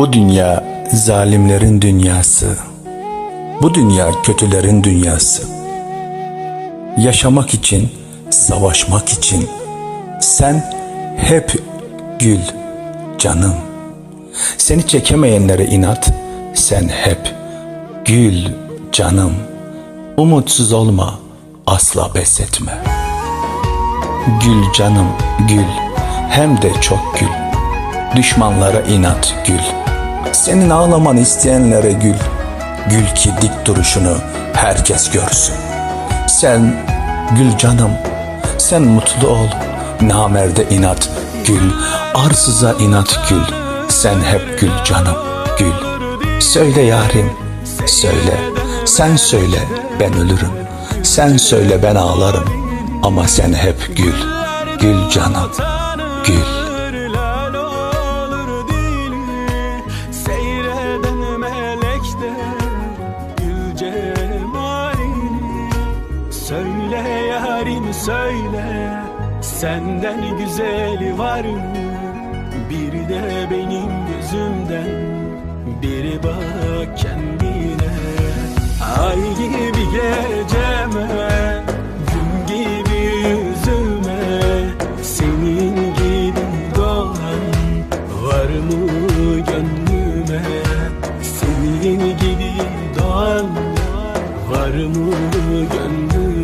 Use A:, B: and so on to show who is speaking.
A: Bu dünya zalimlerin dünyası. Bu dünya kötülerin dünyası. Yaşamak için, savaşmak için sen hep gül canım. Seni çekemeyenlere inat, sen hep gül canım. Umutsuz olma, asla pes etme. Gül canım gül, hem de çok gül. Düşmanlara inat gül. Senin ağlaman isteyenlere gül. Gül ki dik duruşunu herkes görsün. Sen gül canım, sen mutlu ol. Namerde inat gül, arsıza inat gül. Sen hep gül canım, gül. Söyle yarim, söyle. Sen söyle, ben ölürüm. Sen söyle, ben ağlarım. Ama sen hep gül, gül canım, gül.
B: Söyle yarim söyle. Senden güzeli var mı? Bir de benim gözümden. Biri bak kendine. Ay gibi geceme Gün gibi yüzüme. Senin gibi doğan Var mı gönlüme? Senin gibi doğan Var mı gönlüme